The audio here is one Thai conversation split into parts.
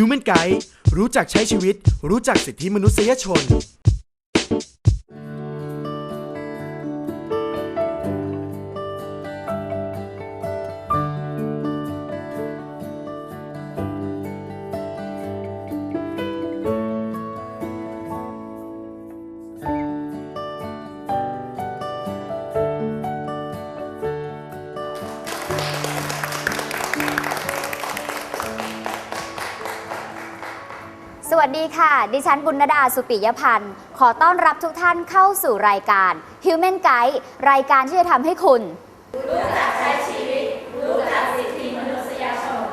Human Guide รู้จักใช้ชีวิต รู้จักสิทธิมนุษยชน วัสดีค่ะ ดิฉันบุญนดาสุปิยพันธ์ ขอต้อนรับทุกท่านเข้าสู่รายการ Human Guide รายการที่จะทำให้คุณ รู้จักใช้ชีวิต รู้จักสิทธิมนุษยชน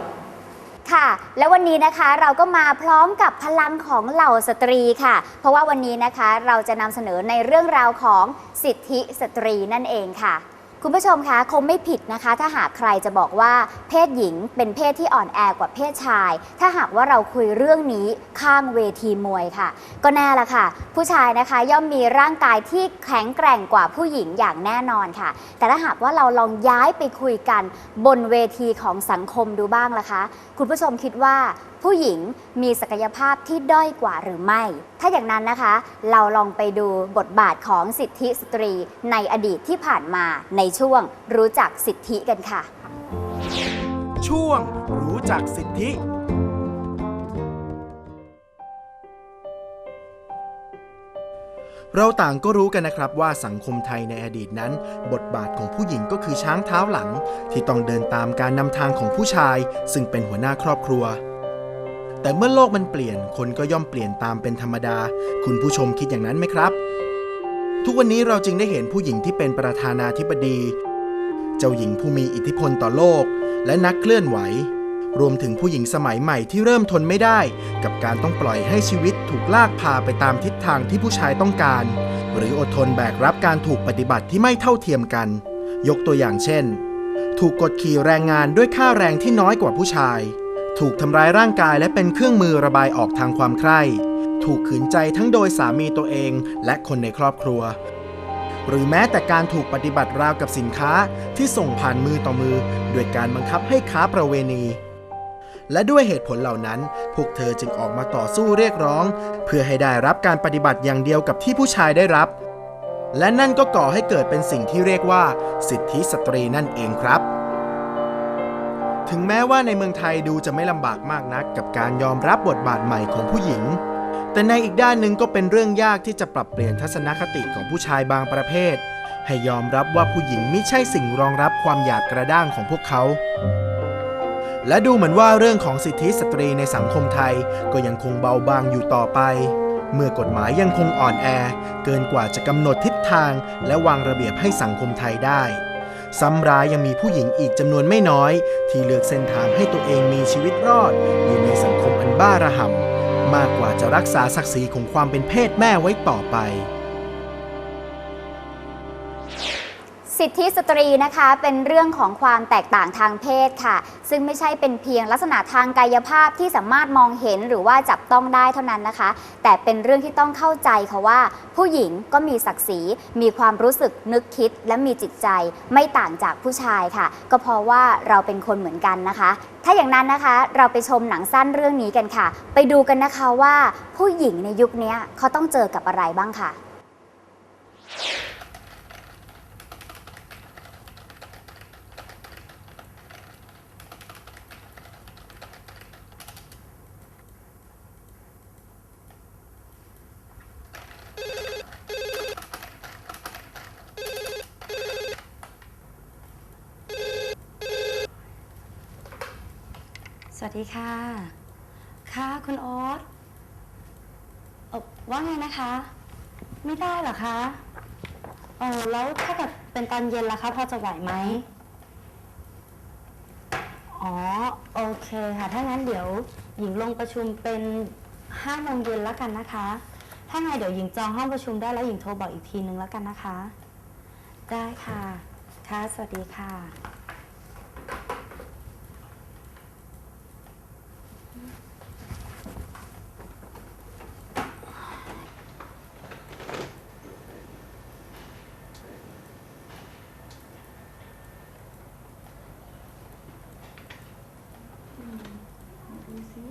ค่ะ และวันนี้นะคะเราก็มาพร้อมกับพลังของเหล่าสตรีค่ะ เพราะว่าวันนี้นะคะเราจะนำเสนอในเรื่องราวของสิทธิสตรีนั่นเองค่ะ คุณผู้ชมคะคงไม่ผิดนะคะ ถ้าหากใครจะบอกว่าเพศหญิงเป็นเพศที่อ่อนแอกว่าเพศชาย ถ้าหากว่าเราคุยเรื่องนี้ข้างเวทีมวยค่ะ ก็แน่ละค่ะ ผู้ชายนะคะย่อมมีร่างกายที่แข็งแกร่งกว่าผู้หญิงอย่างแน่นอนค่ะ แต่ถ้าหากว่าเราลองย้ายไปคุยกันบนเวทีของสังคมดูบ้างล่ะคะ คุณผู้ชมคิดว่า ผู้หญิงมีศักยภาพที่ด้อยกว่าหรือไม่ ถ้าอย่างนั้นนะคะ เราลองไปดูบทบาทของสิทธิสตรีในอดีตที่ผ่านมาในช่วงรู้จักสิทธิกันค่ะ ช่วงรู้จักสิทธิเราต่างก็รู้กันนะครับว่าสังคมไทยในอดีตนั้น บทบาทของผู้หญิงก็คือช้างเท้าหลัง ที่ต้องเดินตามการนำทางของผู้ชาย ซึ่งเป็นหัวหน้าครอบครัว แต่เมื่อโลกมันเปลี่ยน คนก็ย่อมเปลี่ยนตามเป็นธรรมดา คุณผู้ชมคิดอย่างนั้นไหมครับ ทุกวันนี้เราจึงได้เห็นผู้หญิงที่เป็นประธานาธิบดี เจ้าหญิงผู้มีอิทธิพลต่อโลก และนักเคลื่อนไหว รวมถึงผู้หญิงสมัยใหม่ที่เริ่มทนไม่ได้ กับการต้องปล่อยให้ชีวิตถูกลากพาไปตามทิศทางที่ผู้ชายต้องการ หรืออดทนแบกรับการถูกปฏิบัติที่ไม่เท่าเทียมกัน ยกตัวอย่างเช่น ถูกกดขี่แรงงานด้วยค่าแรงที่น้อยกว่าผู้ชาย ถูกทำร้ายร่างกายและเป็นเครื่องมือระบายออกทางความใคร่ ถูกขืนใจทั้งโดยสามีตัวเองและคนในครอบครัว หรือแม้แต่การถูกปฏิบัติราวกับสินค้าที่ส่งผ่านมือต่อมือด้วยการบังคับให้ค้าประเวณีและด้วยเหตุผลเหล่านั้น พวกเธอจึงออกมาต่อสู้เรียกร้อง เพื่อให้ได้รับการปฏิบัติอย่างเดียวกับที่ผู้ชายได้รับ และนั่นก็ก่อให้เกิดเป็นสิ่งที่เรียกว่า สิทธิสตรีนั่นเองครับ ถึงแม้ว่าในเมืองไทยดูจะไม่ลำบากมากนัก กับการยอมรับบทบาทใหม่ของผู้หญิง แต่ในอีกด้านหนึ่งก็เป็นเรื่องยากที่จะปรับเปลี่ยนทัศนคติของผู้ชายบางประเภท ให้ยอมรับว่าผู้หญิงไม่ใช่สิ่งรองรับความหยาบกระด้างของพวกเขา และดูเหมือนว่าเรื่องของสิทธิสตรีในสังคมไทย ก็ยังคงเบาบางอยู่ต่อไป เมื่อกฎหมายยังคงอ่อนแอ เกินกว่าจะกำหนดทิศทาง และวางระเบียบให้สังคมไทยได้ ซ้ำร้ายยังมีผู้หญิงอีกจำนวนไม่น้อย ที่เลือกเส้นทางให้ตัวเองมีชีวิตรอด อยู่ในสังคมอันบ้าระห่ำมากกว่าจะรักษาศักดิ์ศรีของความเป็นเพศแม่ไว้ต่อไป สิทธิสตรีนะคะเป็นเรื่องของความแตกต่างทางเพศค่ะ ซึ่งไม่ใช่เป็นเพียงลักษณะทางกายภาพที่สามารถมองเห็นหรือว่าจับต้องได้เท่านั้นนะคะ แต่เป็นเรื่องที่ต้องเข้าใจค่ะว่า ผู้หญิงก็มีศักดิ์ศรี มีความรู้สึกนึกคิด และมีจิตใจไม่ต่างจากผู้ชายค่ะ ก็เพราะว่าเราเป็นคนเหมือนกันนะคะ ถ้าอย่างนั้นนะคะเราไปชมหนังสั้นเรื่องนี้กันค่ะ ไปดูกันนะคะว่าผู้หญิงในยุคนี้เขาต้องเจอกับอะไรบ้างค่ะ ดีค่ะ ค่ะคุณโอ๊ตเอ่อว่าไงนะคะ ไม่ได้เหรอคะเออแล้วถ้าเกิดเป็นตอนเย็นล่ะคะพอจะไหวไหม อ๋อ โอเคค่ะ ถ้างั้นเดี๋ยวหญิงลงประชุมเป็นห้าโมงเย็นแล้วกันนะคะ ถ้าไงเดี๋ยวหญิงจองห้องประชุมได้แล้วหญิงโทรบอกอีกทีนึงแล้วกันนะคะ ได้ค่ะ ค่ะ สวัสดีค่ะ ดูสิ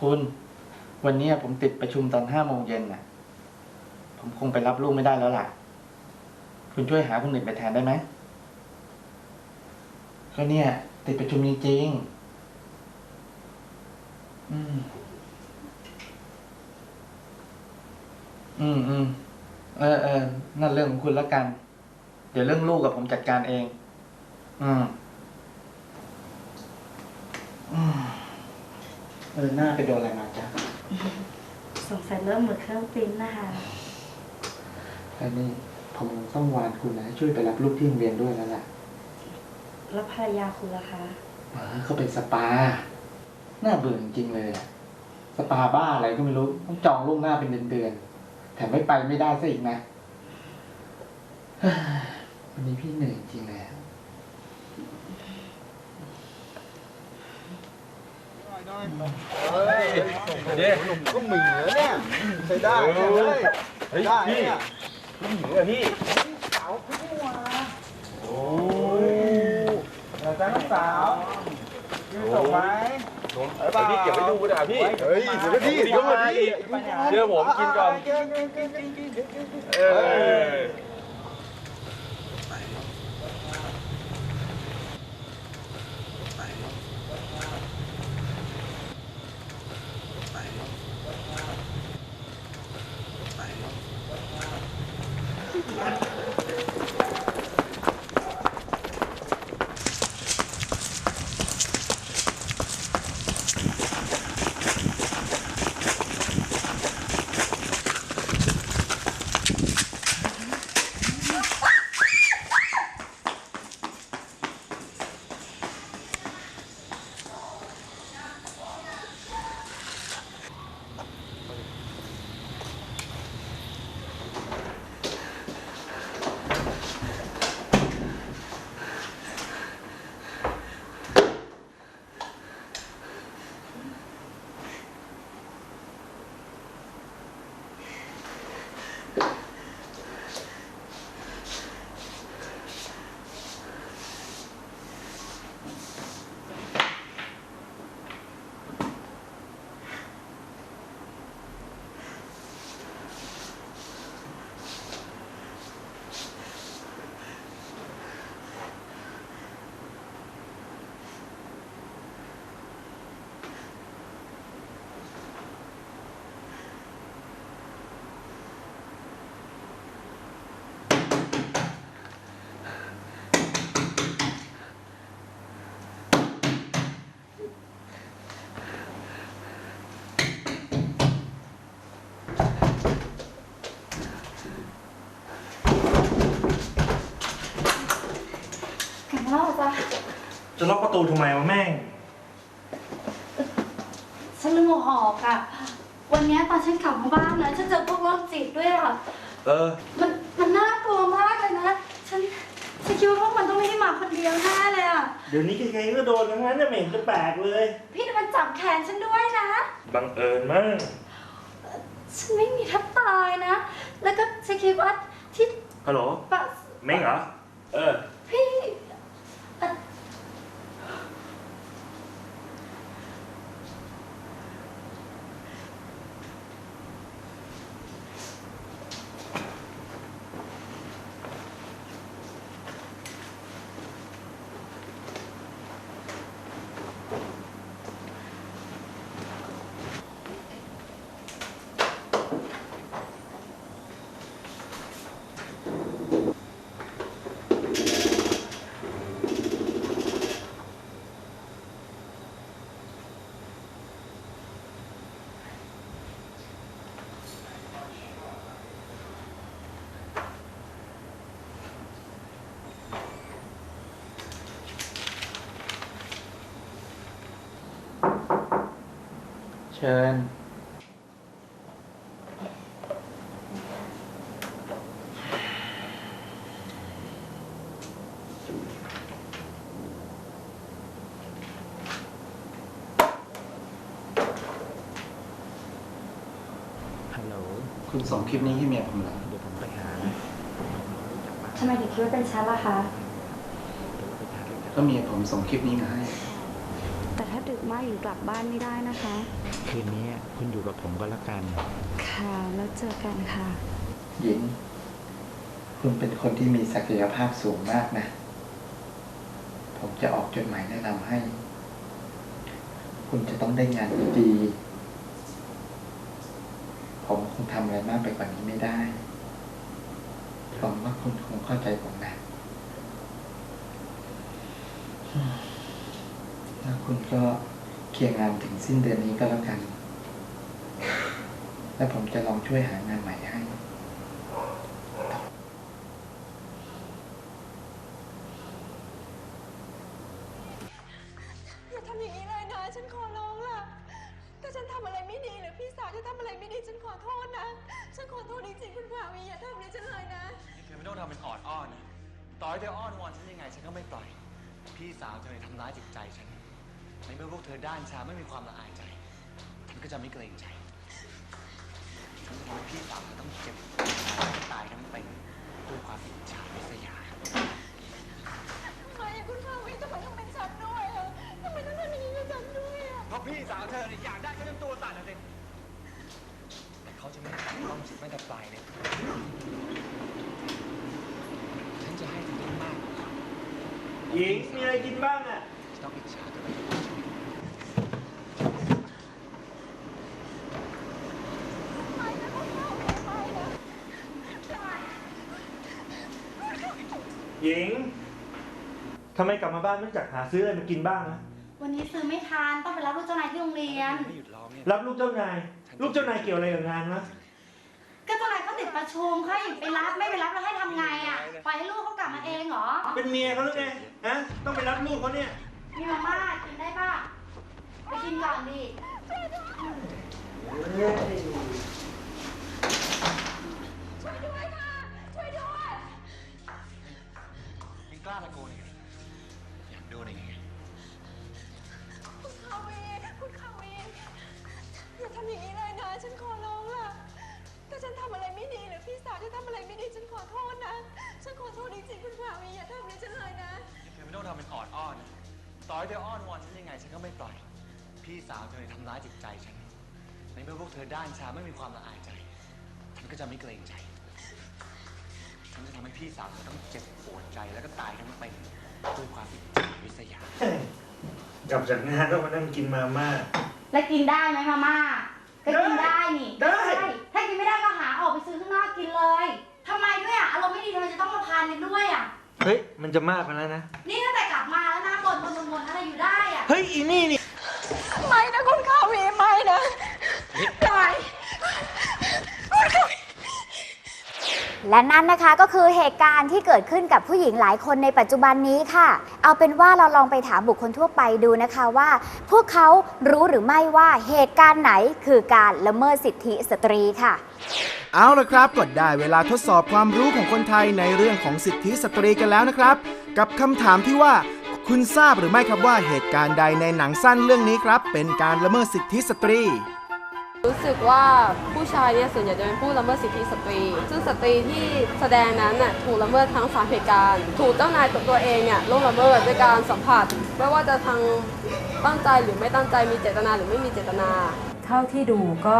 คุณ วันนี้ผมติดประชุมตอนห้าโมงเย็นน่ะ ผมคงไปรับลูกไม่ได้แล้วล่ะ คุณช่วยหาคนอื่นไปแทนได้ไหมก็เนี่ย ติดประชุมจริงๆ อืม อืมอืมเออเออนั่นเรื่องของคุณแล้วกัน เดี๋ยวเรื่องลูกกับผมจัดการเอง อืมอืม เออหน้าไปโดนอะไรมาจ๊ะสงสัยเริ่มหมดเครื่องปริ้นท์นะคะอันนี้ผมต้องวานคุณนะช่วยไปรับลูกที่โรงเรียนด้วยแล้วล่ะ แล้วภรรยาคุณล่ะคะเออเขาเป็นสปาน่าเบื่อจริงๆเลยอะสปาบ้าอะไรก็ไม่รู้ต้องจองล่วงหน้าเป็นเดือนๆแถมไม่ไปไม่ได้ซะอีกนะเฮ้ยวันนี้พี่เหนื่อยจริงเลยอะ เด้ก็หมีแล้วเนี่ยใช้ได้ใช่ไหมเฮ้ยได้เนี่ยก็หมีอะพี่สาวพี่ว่าโอ้ยจ้าน้องสาวยืนส่งไหมไอ้บ้าพี่เก็บไว้ดูก็ได้พี่ เฮ้ยเดี๋ยวก็ดีเดี๋ยวก็ดีเชื่อผมกินก่อน เออ ล็อกประตูทำไมวะแม่ง ฉันลืมเอาออกอะวันเนี้ยตอนฉันกลับมาบ้านนะฉันเจอพวกโรคจิตด้วยอะเออ มันมันน่ากลัวมากเลยนะ ฉันฉันคิดว่าพวกมันต้องไม่ได้มาคนเดียวแน่เลยอะเดี๋ยวนี้ใครๆก็โดนทั้งนั้นจะไม่เห็นจะแปลกเลย พี่มันจับแขนฉันด้วยนะ บังเอิญมากฉันไม่มีทับตายนะ แล้วก็ฉันคิดว่าที่ฮัลโหลปะเม้งเหรอ เออ พี่ ชิญ ฮัลโหล คุณส่งคลิปนี้ให้เมียผมเหรอเดี๋ยวผมไปหานะทำไมถึงคิดว่าเป็นฉันล่ะคะ ก็เมียผมส่งคลิปนี้มาให้ แต่ถ้าดึกมากหญิงกลับบ้านไม่ได้นะคะ คืนนี้คุณอยู่กับผมก็แล้วกัน ค่ะ แล้วเจอกันค่ะ หญิง คุณเป็นคนที่มีศักยภาพสูงมากนะ ผมจะออกจดหมายแนะนำให้ คุณจะต้องได้งานดีๆผมคงทำอะไรมากไปกว่านี้ไม่ได้หวังว่าคุณคงเข้าใจผมนะอืมแล้วคุณก็ เคลียร์งานถึงสิ้นเดือนนี้ก็แล้วกัน แล้วผมจะลองช่วยหางานใหม่ให้ อย่าทำอย่างนี้เลยนะ ฉันขอร้องล่ะ ถ้าฉันทำอะไรไม่ดีหรือพี่สาวจะทำอะไรไม่ดีฉันขอโทษนะ ฉันขอโทษจริงๆคุณภาวีอย่าทำนี้ฉันเลยนะเธอไม่ต้องทำเป็นออดอ้อนนะต่อให้เธออ้อนวอนฉันยังไง ฉันก็ไม่ปล่อย พี่สาวเธอเนี่ยทำร้ายจิตใจฉัน ในเมื่อพวกเธอด้านชาไม่มีความละอายใจฉันก็จะไม่เกรงใจฉันจะทำให้พี่สาวเธอต้องเจ็บตายทั้งเป็นด้วยความอิจฉาริษยา ทำไมอะคุณภาวีทำไมต้องเป็นฉันด้วยอะทำไมต้องทำอย่างนี้กับฉันด้วยอะเพราะพี่สาวเธอเนี่ยอยากได้ฉันจนตัวสั่นนะสิแต่เขาจะไม่แตะต้องฉันแม้แต่ปลายเลยฉันจะให้เธอได้มากกว่าเขาหญิงมีอะไรกินบ้างอะ จะต้องอิจฉาเธอ หญิงทำไมกลับมาบ้านไม่จากหาซื้ออะไรมากินบ้างนะวันนี้ซื้อไม่ทันต้องไปรับลูกเจ้านายที่โรงเรียน ไม่หยุดร้องเนี่ยรับลูกเจ้านาย ลูกเจ้านายเกี่ยวอะไรกับงานนะก็เจ้านายเขาติดประชุมเขาหญิงไปรับไม่ไปรับแล้วให้ทำไงอะปล่อยให้ลูกเขากลับมาเองเหรอเป็นเมียเขาหรือไงฮะต้องไปรับลูกเขาเนี่ย มีมาม่ากินได้ป่ะไปกินก่อนดิ ช่วยด้วยค่ะ ช่วยด้วย ยัง กล้าตะโกนอีกเหรออยากโดนอีกไงคุณภาวีคุณภาวีอย่าทำอย่างนี้เลยนะ ฉันขอร้องล่ะ ถ้าฉันทำอะไรไม่ดีหรือพี่สาวจะทำอะไรไม่ดีฉันขอโทษนะ ฉันขอโทษจริงๆคุณภาวีอย่าทำนี้ฉันเลยนะเธอไม่ต้องทำเป็นออดอ้อนนะต่อให้เธออ้อนวอนฉันยังไงฉันก็ไม่ปล่อย พี่สาวเธอเนี่ยทำร้ายจิตใจฉันในเมื่อพวกเธอด้านชาไม่มีความละอายใจฉันก็จะไม่เกรงใจ ฉันจะทำให้พี่สาวเธอต้องเจ็บปวดใจแล้วก็ตายทั้งเป็นด้วยความอิจฉาริษยา กลับจากงานต้องมานั่งกินมาม่า แล้วกินได้ไหมมาม่าก็กินได้นี่ได้ ถ้ากินไม่ได้ก็หาออกไปซื้อข้างนอกกินเลยทำไมด้วยอะอารมณ์ไม่ดีทำไมจะต้องมาพานกันด้วยอะ เฮ้ย มันจะมากไปแล้วนะ นี่ตั้งแต่กลับมาแล้วนะบ่นบ่นบ่นบ่นอะไรอยู่ได้อะ เฮ้ย อีนี่นี่ ไม่นะคุณภาวีไม่นะไและนั่นนะคะก็คือเหตุการณ์ที่เกิดขึ้นกับผู้หญิงหลายคนในปัจจุบันนี้ค่ะ เอาเป็นว่าเราลองไปถามบุคคลทั่วไปดูนะคะว่า พวกเขารู้หรือไม่ว่าเหตุการณ์ไหนคือการละเมิดสิทธิสตรีค่ะ เอาละครับก็ได้เวลาทดสอบความรู้ของคนไทยในเรื่องของสิทธิสตรีกันแล้วนะครับ กับคำถามที่ว่า คุณทราบหรือไม่ครับว่าเหตุการณ์ใดในหนังสั้นเรื่องนี้ครับ เป็นการละเมิดสิทธิสตรี รู้สึกว่าผู้ชายเนี่ยส่วนใหญ่จะเป็นผู้ละเมิดสิทธิสตรี ซึ่งสตรีที่แสดงนั้นน่ะถูกละเมิดทั้งสามเหตุการณ์ถูกเจ้านายตัวตัวเองเนี่ยล่วงละเมิดด้วยการสัมผัส ไม่ว่าจะทางตั้งใจหรือไม่ตั้งใจมีเจตนาหรือไม่มีเจตนา เท่าที่ดูก็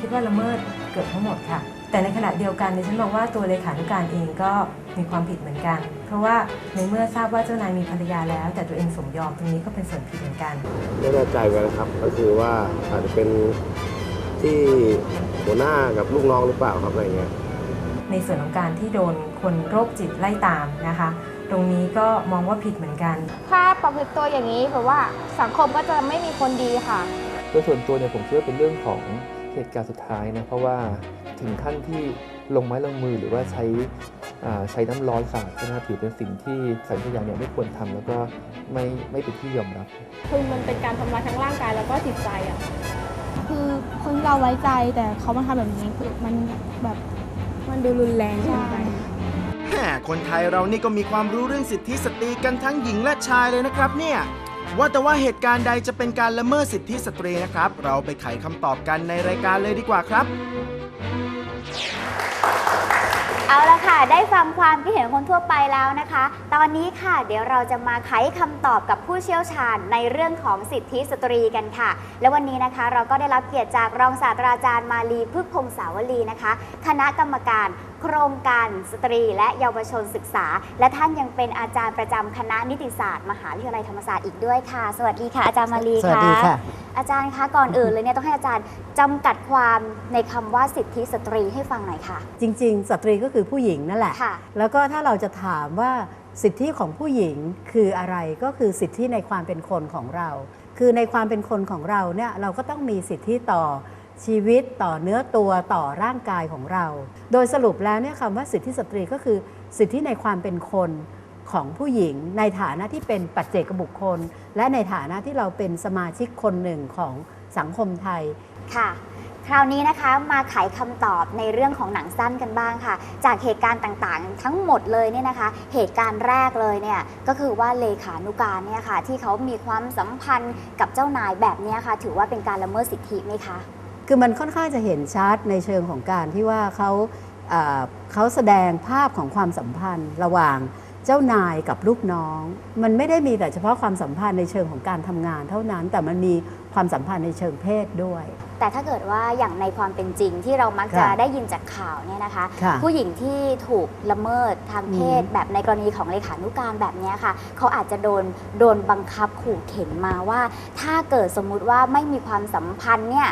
คิดว่าละเมิดเกือบทั้งหมดค่ะ แต่ในขณะเดียวกันดิฉันมองว่าตัวเลขานุการเองก็มีความผิดเหมือนกัน เพราะว่าในเมื่อทราบว่าเจ้านายมีภรรยาแล้ว แต่ตัวเองสมยอมตรงนี้ก็เป็นส่วนผิดเหมือนกัน ไม่แน่ใจเหมือนกันนะครับก็คือว่าอาจจะเป็น ที่หัวหน้ากับลูกน้องหรือเปล่าครับอะไรเงี้ยในส่วนของการที่โดนคนโรคจิตไล่ตามนะคะ ตรงนี้ก็มองว่าผิดเหมือนกัน ถ้าประพฤติตัวอย่างนี้แบบว่าสังคมก็จะไม่มีคนดีค่ะ โดยส่วนตัวเนี่ยผมคิดว่าเป็นเรื่องของเหตุการณ์สุดท้ายนะเพราะว่าถึงขั้นที่ลงไม้ลงมือหรือว่าใช้อ่าใช้น้ำร้อนสาดใช่ไหมครับถือเป็นสิ่งที่สัญญาเนี่ยไม่ควรทำแล้วก็ไม่ไม่เป็นที่ยอมรับคือมันเป็นการทำร้ายทั้งร่างกายแล้วก็จิตใจอะ คือคนที่เราไว้ใจแต่เขามาทำแบบนี้คือมันแบบมันดูรุนแรงเกินไปแหมคนไทยเรานี่ก็มีความรู้เรื่องสิทธิสตรีกันทั้งหญิงและชายเลยนะครับเนี่ย ว่าแต่ว่าเหตุการณ์ใดจะเป็นการละเมิดสิทธิสตรีนะครับ เราไปไขคำตอบกันในรายการเลยดีกว่าครับ เอาละค่ะ ได้ฟังความคิดเห็นของคนทั่วไปแล้วนะคะ ตอนนี้ค่ะ เดี๋ยวเราจะมาไขคำตอบกับผู้เชี่ยวชาญในเรื่องของสิทธิสตรีกันค่ะ และวันนี้นะคะ เราก็ได้รับเกียรติจากรองศาสตราจารย์มาลีพึกพงศาวลีนะคะ คณะกรรมการ โครงการสตรีและเยาวชนศึกษา และท่านยังเป็นอาจารย์ประจำคณะนิติศาสตร์ มหาวิทยาลัยธรรมศาสตร์อีกด้วยค่ะ สวัสดีค่ะ อาจารย์มาลีสวัสดีค่ะ อาจารย์คะก่อนอื่นเลยเนี่ยต้องให้อาจารย์จำกัดความในคำว่าสิทธิสตรีให้ฟังหน่อยค่ะ จริง ๆ สตรีก็คือผู้หญิงนั่นแหละ ค่ะ แล้วก็ถ้าเราจะถามว่าสิทธิของผู้หญิงคืออะไรก็คือสิทธิในความเป็นคนของเรา คือในความเป็นคนของเราเนี่ยเราก็ต้องมีสิทธิต่อ ชีวิตต่อเนื้อตัวต่อร่างกายของเรา โดยสรุปแล้วเนี่ยคำว่าสิทธิสตรีก็คือสิทธิในความเป็นคนของผู้หญิง ในฐานะที่เป็นปัจเจกบุคคล และในฐานะที่เราเป็นสมาชิกคนหนึ่งของสังคมไทยค่ะคราวนี้นะคะมาไขคำตอบในเรื่องของหนังสั้นกันบ้างค่ะ จากเหตุการณ์ต่างๆ ทั้งหมดเลยเนี่ยนะคะ เหตุการณ์แรกเลยเนี่ยก็คือว่าเลขานุการเนี่ยค่ะที่เขามีความสัมพันธ์กับเจ้านายแบบนี้ค่ะ ถือว่าเป็นการละเมิดสิทธิไหมคะ คือมันค่อนข้างจะเห็นชัดในเชิงของการที่ว่าเขาเอ่อเขาแสดงภาพของความสัมพันธ์ระหว่างเจ้านายกับลูกน้อง มันไม่ได้มีแต่เฉพาะความสัมพันธ์ในเชิงของการทำงานเท่านั้น แต่มันมีความสัมพันธ์ในเชิงเพศด้วย แต่ถ้าเกิดว่าอย่างในความเป็นจริงที่เรามักจะค่ะได้ยินจากข่าวเนี่ยนะคะค่ะผู้หญิงที่ถูกละเมิดทางเพศอืมแบบในกรณีของเลขานุการแบบเนี้ยค่ะ เขาอาจจะโดนโดนบังคับขู่เข็นมาว่า ถ้าเกิดสมมุติว่าไม่มีความสัมพันธ์เนี่ย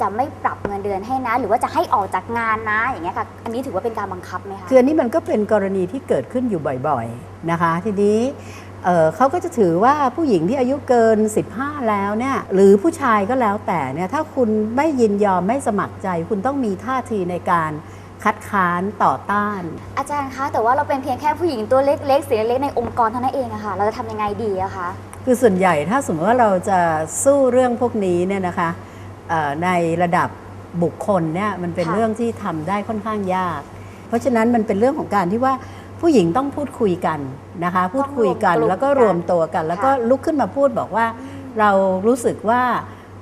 จะไม่ปรับเงินเดือนให้นะ หรือว่าจะให้ออกจากงานนะอย่างเงี้ยค่ะ อันนี้ถือว่าเป็นการบังคับไหมคะ คืออันนี้มันก็เป็นกรณีที่เกิดขึ้นอยู่บ่อยๆนะคะ ทีนี้เอ่อเขาก็จะถือว่าผู้หญิงที่อายุเกิน 15 แล้วเนี่ยหรือผู้ชายก็แล้วแต่เนี่ยถ้าคุณไม่ยินยอมไม่สมัครใจ คุณต้องมีท่าทีในการคัดค้านต่อต้าน อาจารย์คะแต่ว่าเราเป็นเพียงแค่ผู้หญิงตัวเล็กๆเสียเล็กๆในองค์กรเท่านั้นเองอะค่ะเราจะทำยังไงดีอะคะคือส่วนใหญ่ถ้าสมมติว่าเราจะสู้เรื่องพวกนี้เนี่ยนะคะเอ่อ ในระดับบุคคลเนี่ยมันเป็นค่ะเรื่องที่ทำได้ค่อนข้างยาก เพราะฉะนั้นมันเป็นเรื่องของการที่ว่าผู้หญิงต้องพูดคุยกันนะคะ พูดคุยกันต้องรวมกลุ่มแล้วก็รวมตัวกัน แล้วก็ค่ะลุกขึ้นมาพูดบอกว่าเรารู้สึกว่า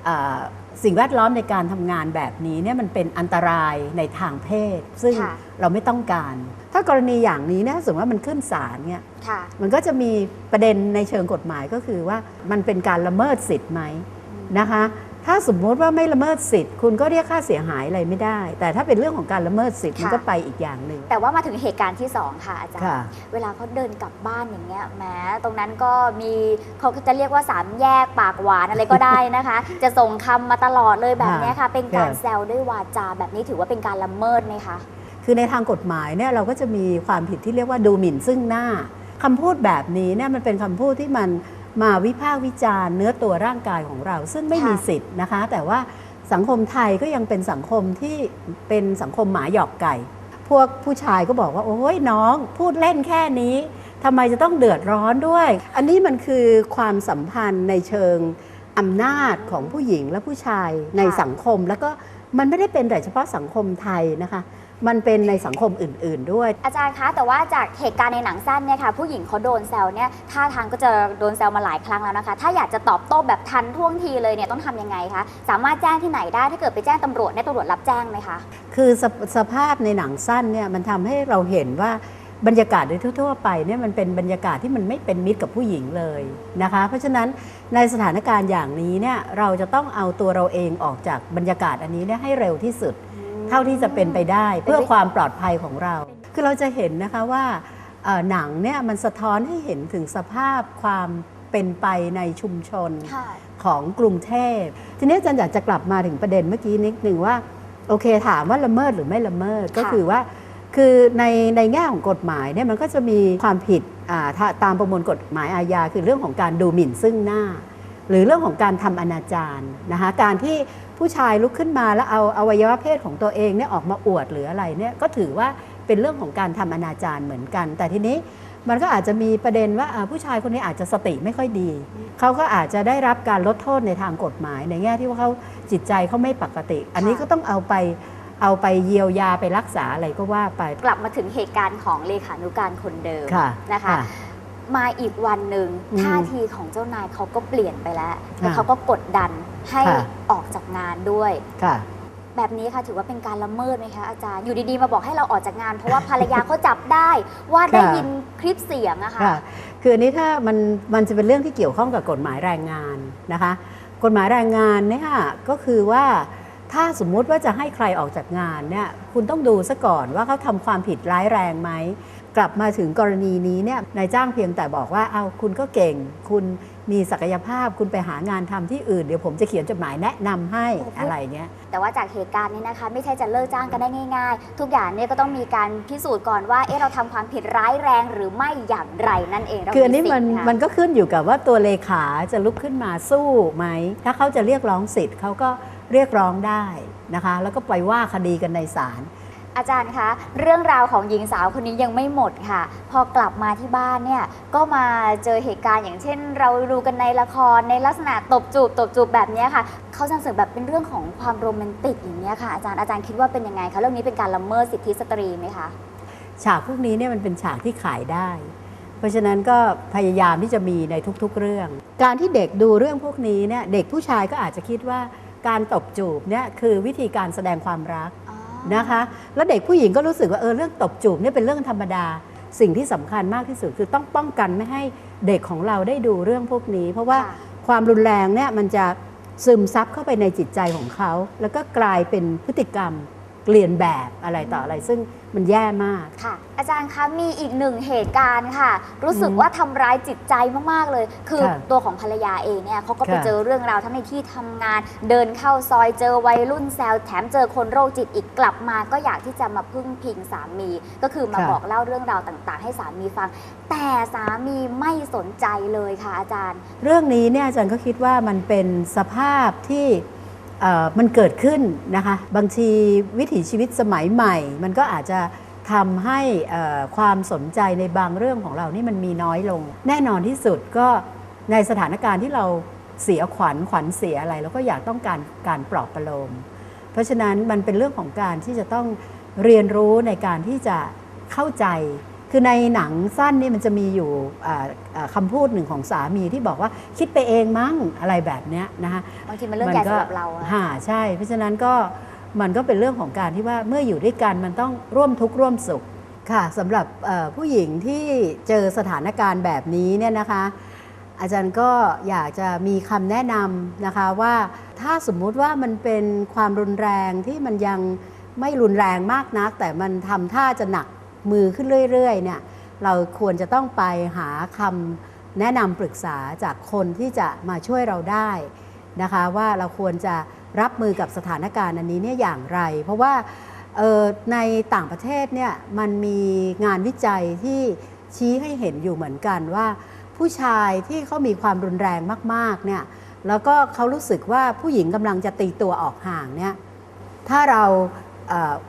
เอ่อสิ่งแวดล้อมในการทำงานแบบนี้เนี่ยมันเป็นอันตรายในทางเพศ ซึ่งค่ะเราไม่ต้องการ ถ้ากรณีอย่างนี้เนี่ยสมมติว่ามันขึ้นศาลเนี่ยค่ะมันก็จะมีประเด็นในเชิงกฎหมายก็คือว่ามันเป็นการละเมิดสิทธิ์ไหมนะคะ ถ้าสมมติว่าไม่ละเมิดสิทธิ์ คุณก็เรียกค่าเสียหายอะไรไม่ได้ แต่ถ้าเป็นเรื่องของการละเมิดสิทธิ์มันค่ะก็ไปอีกอย่างหนึ่ง แต่ว่ามาถึงเหตุการณ์ที่ 2 ค่ะอาจารย์ค่ะเวลาเขาเดินกลับบ้านอย่างเงี้ยแหม้ตรงนั้นก็มีเขาก็จะเรียกว่าสามแยกปากหวานอะไรก็ได้นะคะ จะส่งคำมาตลอดเลยแบบเนี้ยค่ะ เป็นการค่ะแซวด้วยวาจาแบบนี้ถือว่าเป็นการละเมิดไหมคะคือในทางกฎหมายเนี่ยเราก็จะมีความผิดที่เรียกว่าดูหมิ่นซึ่งหน้าคำพูดแบบนี้เนี่ยมันเป็นคำพูดที่มัน มาวิพากษ์วิจารณ์เนื้อตัวร่างกายของเรา ซึ่งไม่มีค่ะสิทธิ์นะคะ แต่ว่าสังคมไทยก็ยังเป็นสังคมที่เป็นสังคมหมาหยอกไก่ พวกผู้ชายก็บอกว่า โอ้ยน้องพูดเล่นแค่นี้ทำไมจะต้องเดือดร้อนด้วย อันนี้มันคือความสัมพันธ์ในเชิงอำนาจของผู้หญิงและผู้ชายในค่ะสังคม แล้วก็มันไม่ได้เป็นแต่เฉพาะสังคมไทยนะคะ มันเป็นในสังคมอื่น ๆ ด้วย อาจารย์คะแต่ว่าจากเหตุการณ์ในหนังสั้นเนี่ยค่ะผู้หญิงเขาโดนแซวเนี่ยท่าทางก็จะโดนแซวมาหลายครั้งแล้วนะคะ ถ้าอยากจะตอบโต้แบบทันท่วงทีเลยเนี่ยต้องทำยังไงคะสามารถแจ้งที่ไหนได้ถ้าเกิดไปแจ้งตำรวจเนี่ยตำรวจรับแจ้งไหมคะคือสภสภาพในหนังสั้นเนี่ยมันทำให้เราเห็นว่าบรรยากาศโดยทั่วๆไปเนี่ยมันเป็นบรรยากาศที่มันไม่เป็นมิตรกับผู้หญิงเลยนะคะ เพราะฉะนั้นในสถานการณ์อย่างนี้เนี่ยเราจะต้องเอาตัวเราเองออกจากบรรยากาศอันนี้เนี่ยให้เร็วที่สุด เท่าที่จะเป็นไปได้ เพื่อความปลอดภัยของเรา คือเราจะเห็นนะคะว่าเอ่อหนังเนี่ยมันสะท้อนให้เห็นถึงสภาพความเป็นไปในชุมชนค่ะของกรุงเทพ ทีนี้อาจารย์อยากจะกลับมาถึงประเด็นเมื่อกี้นิดหนึ่งว่า โอเคถามว่าละเมิดหรือไม่ละเมิดก็คือว่า คือในในแง่ของกฎหมายเนี่ยมันก็จะมีความผิดอ่าถ้าตามประมวลกฎหมายอาญาคือเรื่องของการดูหมิ่นซึ่งหน้า หรือเรื่องของการทำอนาจารนะคะการที่ ผู้ชายลุกขึ้นมาแล้วเอาอวัยวะเพศของตัวเองเนี่ยออกมาอวดหรืออะไรเนี่ยก็ถือว่าเป็นเรื่องของการทำอนาจารเหมือนกัน แต่ทีนี้มันก็อาจจะมีประเด็นว่าอ่าผู้ชายคนนี้อาจจะสติไม่ค่อยดี เขาก็อาจจะได้รับการลดโทษในทางกฎหมาย ในแง่ที่ว่าเขาจิตใจเขาไม่ปกติ อันนี้ก็ต้องเอาไปเอาไปเยียวยาไปรักษาอะไรก็ว่าไป กลับมาถึงเหตุการณ์ของเลขานุการคนเดิมค่ะนะคะค่ะมาอีกวันหนึ่งอืมท่าทีของเจ้านายเขาก็เปลี่ยนไปแล้วแล้วค่ะเขาก็กดดัน ให้ค่ะ ออกจากงานด้วย ค่ะ แบบนี้ค่ะถือว่าเป็นการละเมิดไหมคะอาจารย์อยู่ดีๆมาบอกให้เราออกจากงาน เพราะว่าภรรยาเขาจับได้ว่าได้ยินคลิปเสียงอะค่ะ ค่ะ คืออันนี้ถ้ามันมันจะเป็นเรื่องที่เกี่ยวข้องกับกฎหมายแรงงานนะคะ กฎหมายแรงงานเนี่ยก็คือว่าถ้าสมมุติว่าจะให้ใครออกจากงานเนี่ยคุณต้องดูซะก่อนว่าเขาทำความผิดร้ายแรงไหม กลับมาถึงกรณีนี้เนี่ยนายจ้างเพียงแต่บอกว่าเอาคุณก็เก่ง คุณมีศักยภาพคุณไปหางานทำที่อื่น เดี๋ยวผมจะเขียนจดหมายแนะนำให้อะไรเงี้ยแต่ว่าจากเหตุการณ์นี้นะคะไม่ใช่จะเลิกจ้างกันได้ง่าย ๆ ทุกอย่างเนี่ยก็ต้องมีการพิสูจน์ก่อนว่าเอ๊ะเราทำความผิดร้ายแรงหรือไม่อย่างไรนั่นเองเราคืออันนี้มันสิทธิ์ค่ะมันก็ขึ้นอยู่กับว่าตัวเลขาจะลุกขึ้นมาสู้ไหมถ้าเขาจะเรียกร้องสิทธิ์เขาก็เรียกร้องได้นะคะ แล้วก็ไปว่าคดีกันในศาล อาจารย์คะเรื่องราวของหญิงสาวคนนี้ยังไม่หมดค่ะ พอกลับมาที่บ้านเนี่ยก็มาเจอเหตุการณ์อย่างเช่น เราดูกันในละครในลักษณะตบจูบตบจูบแบบนี้ค่ะเขาจะสื่อแบบเป็นเรื่องของความโรแมนติกอย่างนี้ค่ะอาจารย์อาจารย์คิดว่าเป็นยังไงคะเรื่องนี้เป็นการละเมิดสิทธิสตรีไหมคะฉากพวกนี้เนี่ยมันเป็นฉากที่ขายได้ เพราะฉะนั้นก็พยายามที่จะมีในทุกๆเรื่อง การที่เด็กดูเรื่องพวกนี้เนี่ยเด็กผู้ชายก็อาจจะคิดว่าการตบจูบเนี่ยคือวิธีการแสดงความรัก นะคะ แล้วเด็กผู้หญิงก็รู้สึกว่าเออเรื่องตบจูบเนี่ยเป็นเรื่องธรรมดา สิ่งที่สำคัญมากที่สุดคือต้องป้องกันไม่ให้เด็กของเราได้ดูเรื่องพวกนี้ เพราะว่าความรุนแรงเนี่ยมันจะซึมซับเข้าไปในจิตใจของเขา แล้วก็กลายเป็นพฤติกรรมเรียนแบบอะไรต่ออะไรซึ่ง มันแย่มาก ค่ะ อาจารย์คะมีอีกหนึ่งเหตุการณ์ค่ะ รู้สึกอืมว่าทำร้ายจิตใจมากๆเลย คือค่ะตัวของภรรยาเองเนี่ยเขาก็ไปค่ะ เจอเรื่องราวทั้งในที่ทำงาน เดินเข้าซอยเจอวัยรุ่นแซวแถมเจอคนโรคจิตอีกกลับมา ก็อยากที่จะมาพึ่งพิงสามี ก็คือมาค่ะ บอกเล่าเรื่องราวต่างๆ ให้สามีฟัง แต่สามีไม่สนใจเลยค่ะอาจารย์ เรื่องนี้เนี่ยอาจารย์ก็คิดว่ามันเป็นสภาพที่เอ่อ มันเกิดขึ้นนะคะ บางทีวิถีชีวิตสมัยใหม่ มันก็อาจจะทำให้ความสนใจในบางเรื่องของเรานี่มันมีน้อยลง แน่นอนที่สุดก็ในสถานการณ์ที่เราเสียขวัญขวัญเสียอะไรเราก็อยากต้องการการปลอบประโลม เพราะฉะนั้นมันเป็นเรื่องของการที่จะต้องเรียนรู้ในการที่จะเข้าใจ คือในหนังสั้นนี่มันจะมีอยู่อ่าอ่าคำพูดหนึ่งของสามีที่บอกว่าคิดไปเองมั้งอะไรแบบเนี้ยนะคะบางทีมันเรื่องใหญ่สำหรับเราอะฮะใช่ เพราะฉะนั้นก็มันก็เป็นเรื่องของการที่ว่าเมื่ออยู่ด้วยกันมันต้องร่วมทุกข์ร่วมสุขค่ะสำหรับเอ่อผู้หญิงที่เจอสถานการณ์แบบนี้เนี่ยนะคะ อาจารย์ก็อยากจะมีคำแนะนำนะคะว่าถ้าสมมุติว่ามันเป็นความรุนแรงที่มันยังไม่รุนแรงมากนัก แต่มันทำท่าจะหนัก มือขึ้นเรื่อยๆเนี่ยเราควรจะต้องไปหาคำแนะนำปรึกษาจากคนที่จะมาช่วยเราได้นะคะว่าเราควรจะรับมือกับสถานการณ์อันนี้เนี่ยอย่างไร เพราะว่าในต่างประเทศเนี่ยมันมีงานวิจัยที่ชี้ให้เห็นอยู่เหมือนกันว่า ผู้ชายที่เขามีความรุนแรงมากๆเนี่ยแล้วก็เขารู้สึกว่าผู้หญิงกำลังจะตีตัวออกห่างเนี่ยถ้าเรา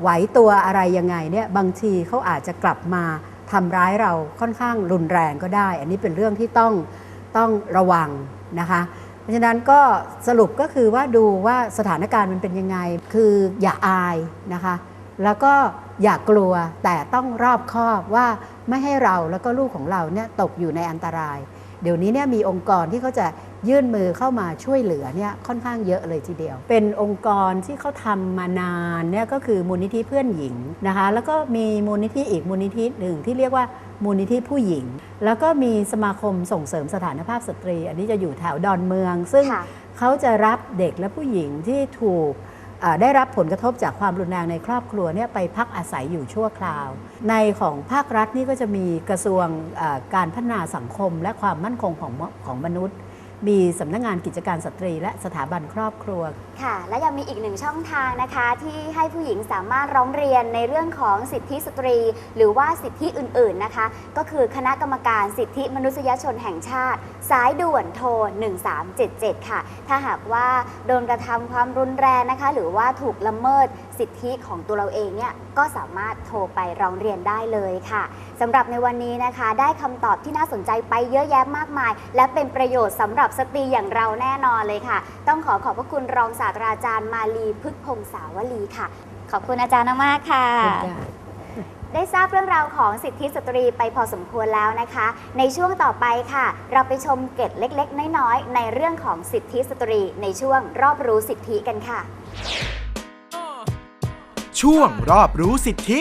ไหวตัวอะไรยังไงเนี่ยบางทีเขาอาจจะกลับมาทำร้ายเราค่อนข้างรุนแรงก็ได้ อันนี้เป็นเรื่องที่ต้องต้องระวังนะคะเพราะฉะนั้นก็สรุปก็คือว่าดูว่าสถานการณ์มันเป็นยังไง คืออย่าอายนะคะ แล้วก็อย่ากลัวแต่ต้องรอบคอบว่าไม่ให้เราแล้วก็ลูกของเราเนี่ยตกอยู่ในอันตราย เดี๋ยวนี้เนี่ยมีองค์กรที่เขาจะ ยื่นมือเข้ามาช่วยเหลือเนี่ยค่อนข้างเยอะเลยทีเดียว เป็นองค์กรที่เขาทำมานานเนี่ยก็คือมูลนิธิเพื่อนหญิงนะคะแล้วก็มีมูลนิธิอีกมูลนิธิหนึ่งที่เรียกว่ามูลนิธิผู้หญิง แล้วก็มีสมาคมส่งเสริมสถานภาพสตรี อันนี้จะอยู่แถวดอนเมือง ซึ่งเขาจะรับเด็กและผู้หญิงที่ถูกได้รับผลกระทบจากความรุนแรงในครอบครัวเนี่ยไปพักอาศัยอยู่ชั่วคราว ในของภาครัฐนี่ก็จะมีกระทรวงการพัฒนาสังคมและความมั่นคงของของมนุษย์ มีสำนักงงานกิจการสตรี และสถาบันครอบครัว ค่ะ และยังมีอีกหนึ่งช่องทางนะคะ ที่ให้ผู้หญิงสามารถร้องเรียนในเรื่องของสิทธิสตรี หรือว่าสิทธิอื่นๆนะคะ ก็คือคณะกรรมการสิทธิมนุษยชนแห่งชาติ สายด่วนโทร 1377 ค่ะ ถ้าหากว่าโดนกระทำความรุนแรงนะคะ หรือว่าถูกละเมิด สิทธิของตัวเราเองเนี่ยก็สามารถโทรไปร้องเรียนได้เลยค่ะสำหรับในวันนี้นะคะ ได้คำตอบที่น่าสนใจไปเยอะแยะมากมาย และเป็นประโยชน์สำหรับสตรีอย่างเราแน่นอนเลยค่ะ ต้องขอขอบพระคุณรองศาสตราจารย์มาลีพึกพงษาวลีค่ะ ขอบคุณอาจารย์มากๆค่ะ ได้ทราบเรื่องราวของสิทธิสตรีไปพอสมควรแล้วนะคะ ในช่วงต่อไปค่ะ เราไปชมเกร็ดเล็ก ๆ น้อยๆในเรื่องของสิทธิสตรี ในช่วงรอบรู้สิทธิกันค่ะ ช่วงรอบรู้สิทธิ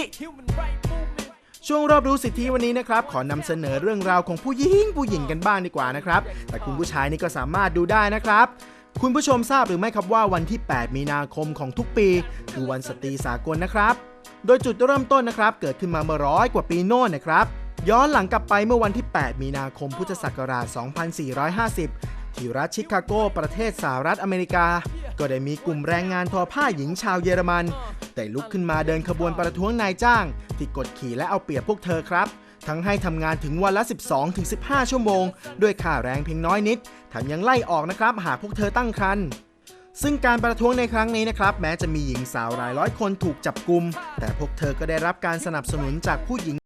ช่วงรอบรู้สิทธิวันนี้นะครับ ขอนำเสนอเรื่องราวของผู้หญิงผู้หญิงกันบ้างดีกว่านะครับ แต่คุณผู้ชายนี่ก็สามารถดูได้นะครับ คุณผู้ชมทราบหรือไม่ครับว่าวันที่ 8 มีนาคมของทุกปี คือวันสตรีสากลนะครับ โดยจุดเริ่มต้นนะครับ เกิดขึ้นมาเมื่อร้อยกว่าปีโน่นนะครับย้อนหลังกลับไปเมื่อวันที่ 8 มีนาคมพุทธศักราช 2450 ที่รัฐชิคาโกประเทศสหรัฐอเมริกา ก็ได้มีกลุ่มแรงงานทอผ้าหญิงชาวเยอรมันได้ลุกขึ้นมาเดินขบวนประท้วงนายจ้าง ที่กดขี่และเอาเปรียบพวกเธอครับ ทั้งให้ทำงานถึงวันละ 12-15 ชั่วโมง ด้วยค่าแรงเพียงน้อยนิดแถมยังไล่ออกนะครับหากพวกเธอตั้งครรภ์ซึ่งการประท้วงในครั้งนี้นะครับ แม้จะมีหญิงสาวหลายร้อยคนถูกจับกลุม แต่พวกเธอก็ได้รับการสนับสนุนจากผู้หญิง